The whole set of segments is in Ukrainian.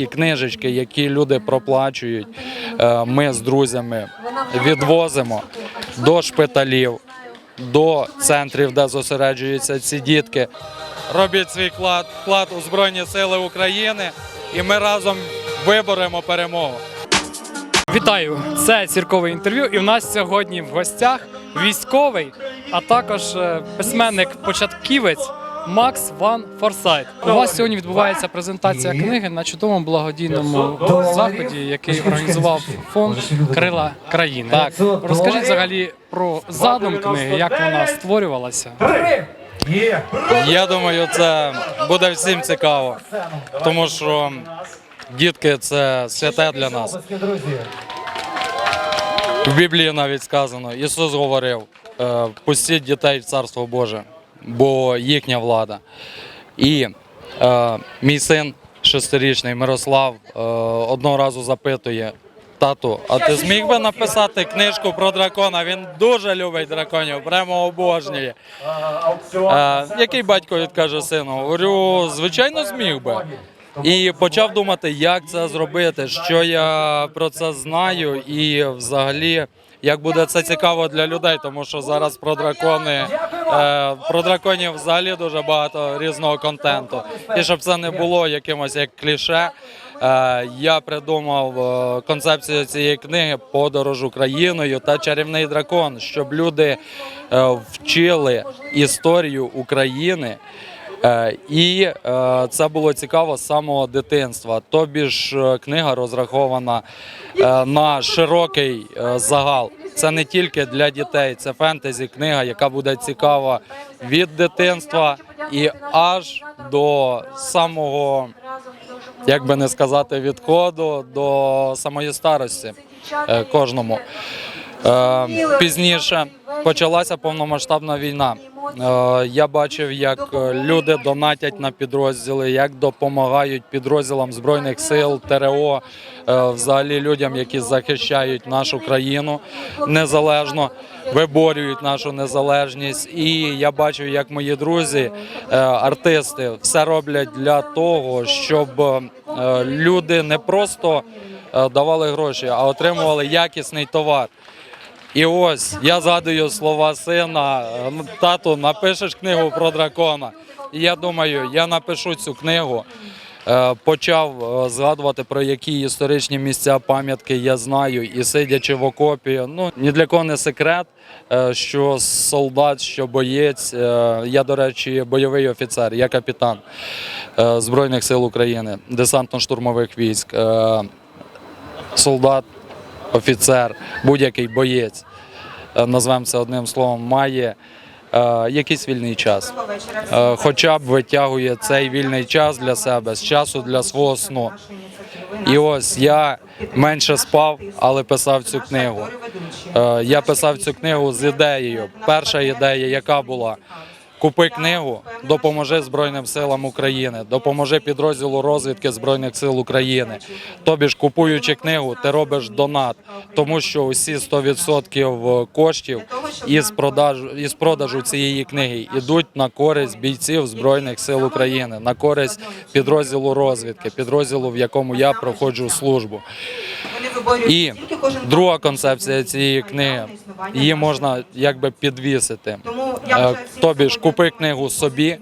І книжечки, які люди проплачують, е, ми з друзями відвозимо до шпиталів, до центрів, де зосереджуються ці дітки. Робіть свій вклад, вклад у Збройні Сили України, і ми разом виборемо перемогу. Вітаю! Це ціркове інтерв'ю. І в нас сьогодні в гостях військовий, а також е, письменник-початківець Макс Ван Форсайт. У вас сьогодні відбувається презентація книги на чудовому благодійному заході, який організував фонд Крила країни. Так. Розкажіть взагалі про задум книги, як вона створювалася. Я думаю, це буде всім цікаво, тому що дітки це святе для нас. В Біблії навіть сказано, Ісус говорив: е, пустіть дітей в Царство Боже, бо їхня влада. І е, мій син шестирічний Мирослав е, одного разу запитує. Тату, а ти зміг би написати книжку про дракона? Він дуже любить драконів, прямо обожнює. Е, який батько відкаже сину? Говорю, звичайно, зміг би. І почав думати, як це зробити, що я про це знаю, і взагалі. Як буде це цікаво для людей, тому що зараз про дракони про драконів взагалі дуже багато різного контенту. І щоб це не було якимось як кліше, е, я придумав е, концепцію цієї книги Подорож Україною та чарівний дракон, щоб люди е, вчили історію України. Е, І е, це було цікаво з самого дитинства. Тобі ж е, книга розрахована е, на широкий е, загал. Це не тільки для дітей, це фентезі книга, яка буде цікава від дитинства і аж до самого, як би не сказати, відходу до самої старості е, кожному. Е, Пізніше почалася повномасштабна війна. Е, Я бачив, як е, люди донатять на підрозділи, як допомагають підрозділам збройних сил, ТРО, е, взагалі людям, які захищають нашу країну незалежно, виборюють нашу незалежність. І я бачив, як мої друзі, артисти, все роблять для того, щоб люди не просто давали гроші, а отримували якісний товар. І ось я згадую слова сина. е, «Ну, Тату, напишеш книгу про дракона. І я думаю, я напишу цю книгу. Е, Почав е, згадувати про які історичні місця пам'ятки я знаю, і сидячи в окопі, ну ні для кого не секрет, е, що солдат, що боєць. Я, до речі, бойовий офіцер, я капітан Збройних сил України, десантно-штурмових військ. Солдат офіцер, будь-який боєць, е, назвемо це одним словом, має е, якийсь вільний час. Е, хоча б витягує цей вільний час для себе з часу для свого сну. І ось я менше спав, але писав цю книгу. Я писав цю книгу з ідеєю. Перша ідея, яка була. Купи книгу, допоможи Збройним силам України, допоможи підрозділу розвідки Збройних сил України. Тобі ж купуючи книгу, ти робиш донат, тому що усі 100% коштів із продажу із продажу цієї книги йдуть на користь бійців Збройних сил України, на користь підрозділу розвідки, підрозділу, в якому я проходжу службу. І друга концепція цієї книги її можна якби підвісити. Е, Тобі ж купи книгу собі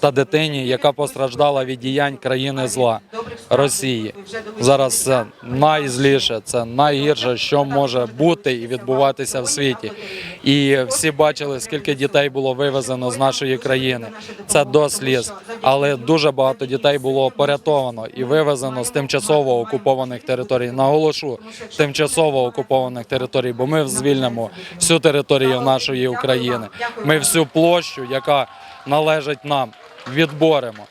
та дитині, яка постраждала від діянь країни зла Росії. Зараз це найзліше, це найгірше, що може бути і відбуватися в світі. І всі бачили, скільки дітей було вивезено з нашої країни. Це до сліз, але дуже багато дітей було порятовано і вивезено з тимчасово окупованих територій. Наголошу тимчасово окупованих територій, бо ми звільнимо всю територію нашої України. Ми всю площу, яка належить нам, відборемо.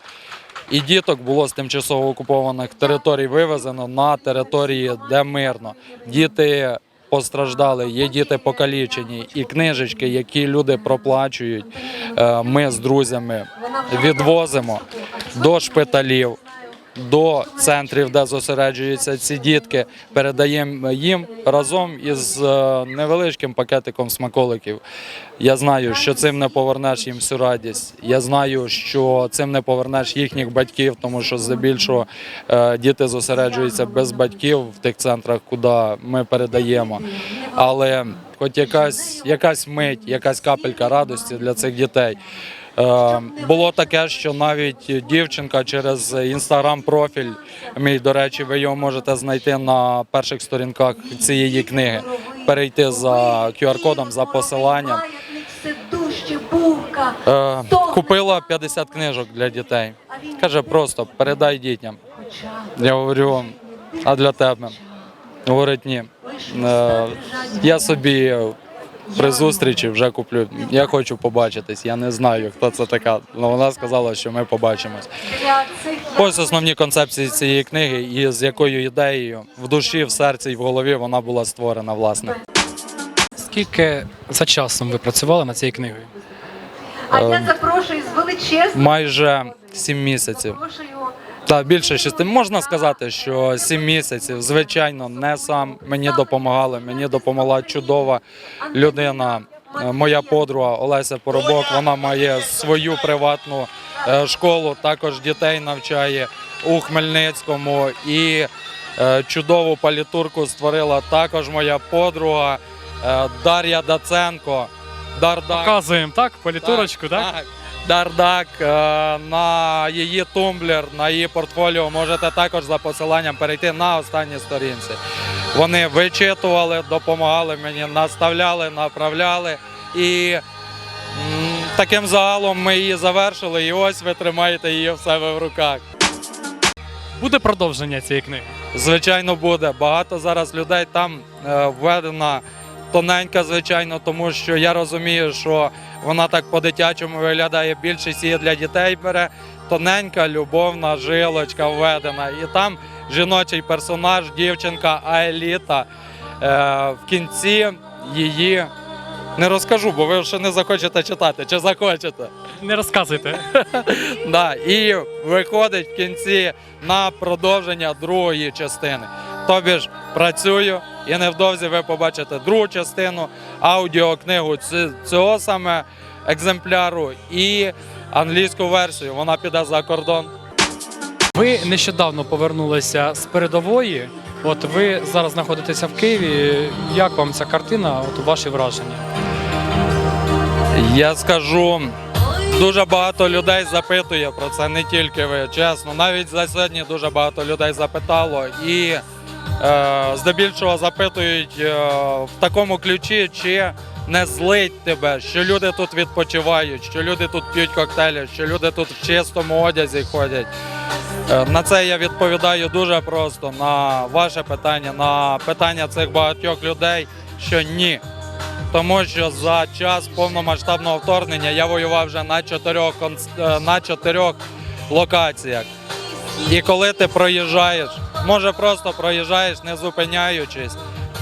І діток було з тимчасово окупованих територій вивезено на території, де мирно. Діти постраждали, є діти покалічені, і книжечки, які люди проплачують, е, ми з друзями відвозимо до шпиталів, до центрів, де зосереджуються ці дітки, передаємо їм разом із е, невеличким пакетиком смаколиків. Я знаю, що цим не повернеш їм всю радість. Я знаю, що цим не повернеш їхніх батьків, тому що здебільшого е, діти зосереджуються без батьків в тих центрах, куди ми передаємо. Але хоч якась, якась мить, якась капелька радості для цих дітей. Е, Було таке, що навіть дівчинка через інстаграм-профіль, мій, до речі, ви його можете знайти на перших сторінках цієї книги, перейти за QR-кодом, за посиланням. Е, Купила 50 книжок для дітей. Каже, просто передай дітям. Я говорю, а для тебе? Говорить, ні. Е, Я собі при зустрічі вже куплю. Я хочу побачитись. Я не знаю, хто це така. але вона сказала, що ми побачимось. Ось основні концепції цієї книги, і з якою ідеєю в душі, в серці і в голові вона була створена, власне. Скільки за часом ви працювали над цією книгою? А Ем. я запрошую з величезним. Майже сім місяців. Та більше шести. Можна сказати, що сім місяців. Звичайно, не сам мені допомагали. Мені допомогла чудова людина. е, Моя подруга Олеся Поробок. Вона має свою приватну е, школу. Також дітей навчає у Хмельницькому. І е, чудову палітурку створила також моя подруга Дар'я Даценко. Дардак. Показуємо, так? Політурочку, так? Так. Дардак е, на її тумблер, на її портфоліо можете також за посиланням перейти на останній сторінці. Вони вичитували, допомагали мені, наставляли, направляли. І таким загалом ми її завершили. І ось ви тримаєте її в себе в руках. Буде продовження цієї книги. Звичайно, буде. Багато зараз людей там е, введена тоненька, звичайно, тому що я розумію, що вона так по-дитячому виглядає. Більшість її для дітей бере. Тоненька любовна жилочка введена. І там жіночий персонаж, дівчинка Аеліта. Е, в кінці її не розкажу, бо ви ще не захочете читати. Чи захочете? Не розказуйте. Да, і виходить в кінці на продовження другої частини. Тобі ж працюю, і невдовзі ви побачите другу частину, аудіокнигу цього саме екземпляру і англійську версію. Вона піде за кордон. Ви нещодавно повернулися з передової. От ви зараз знаходитеся в Києві. Як вам ця картина? От ваші враження? Я скажу, дуже багато людей запитує про це, не тільки ви, чесно. Навіть за сьогодні дуже багато людей запитало. І здебільшого запитують е, в такому ключі, чи не злить тебе, що люди тут відпочивають, що люди тут п'ють коктейлі, що люди тут в чистому одязі ходять. Е, На це я відповідаю дуже просто на ваше питання, на питання цих багатьох людей, що ні. Тому що за час повномасштабного вторгнення я воював вже на чотирьох е, на чотирьох локаціях. І коли ти проїжджаєш, може просто проїжджаєш, не зупиняючись,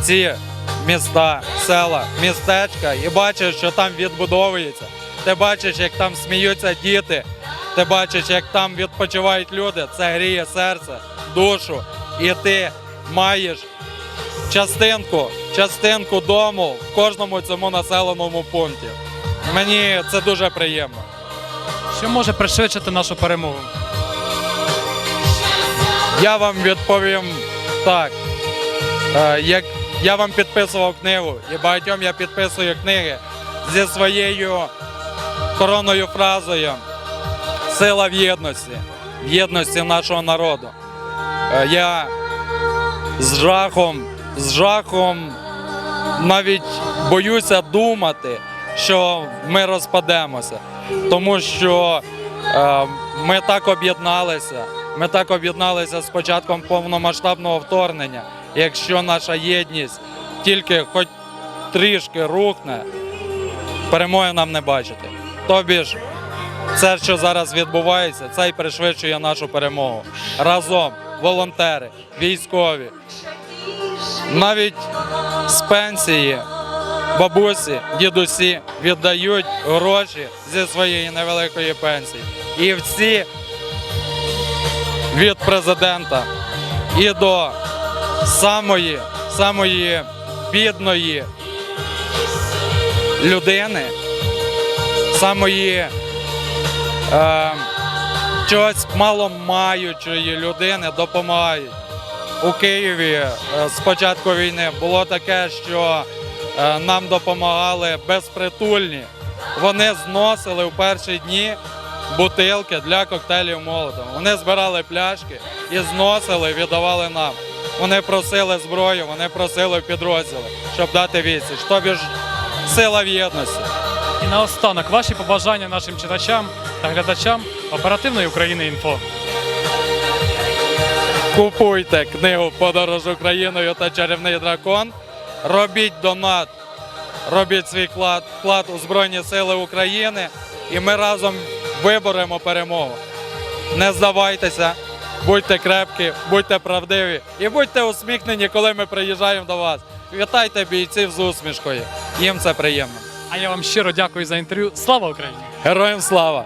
ці міста, села, містечка, і бачиш, що там відбудовується. Ти бачиш, як там сміються діти, ти бачиш, як там відпочивають люди. Це гріє серце, душу. І ти маєш частинку, частинку дому в кожному цьому населеному пункті. Мені це дуже приємно. Що може пришвидшити нашу перемогу? Я вам відповім так. Е, Як я вам підписував книгу, і багатьом я підписую книги зі своєю коронною фразою Сила в єдності, в єдності нашого народу. Е, Я з жахом, з жахом навіть боюся думати, що ми розпадемося, тому що ми так об'єдналися. Ми так об'єдналися з початком повномасштабного вторгнення. Якщо наша єдність тільки хоч трішки рухне, перемоги нам не бачити. Тобі ж, це, що зараз відбувається, це й пришвидшує нашу перемогу. Разом волонтери, військові, навіть з пенсії бабусі, дідусі віддають гроші зі своєї невеликої пенсії. І всі від президента і до самої, самої бідної людини, самої е, чогось мало маючої людини допомагають. У Києві е, з початку війни було таке, що нам допомагали безпритульні. Вони зносили в перші дні бутилки для коктейлів Молотова. Вони збирали пляшки і зносили, віддавали нам. Вони просили зброю, вони просили підрозділи, щоб дати відсіч. Тобі ж сила в єдності. І наостанок ваші побажання нашим читачам та глядачам оперативної України інфо. Купуйте книгу Подорож Україною та чарівний дракон. Робіть донат, робіть свій вклад, вклад у Збройні Сили України, і ми разом виборемо перемогу. Не здавайтеся, будьте крепкі, будьте правдиві і будьте усміхнені, коли ми приїжджаємо до вас. Вітайте бійців з усмішкою. Їм це приємно. А я вам щиро дякую за інтерв'ю. Слава Україні! Героям слава!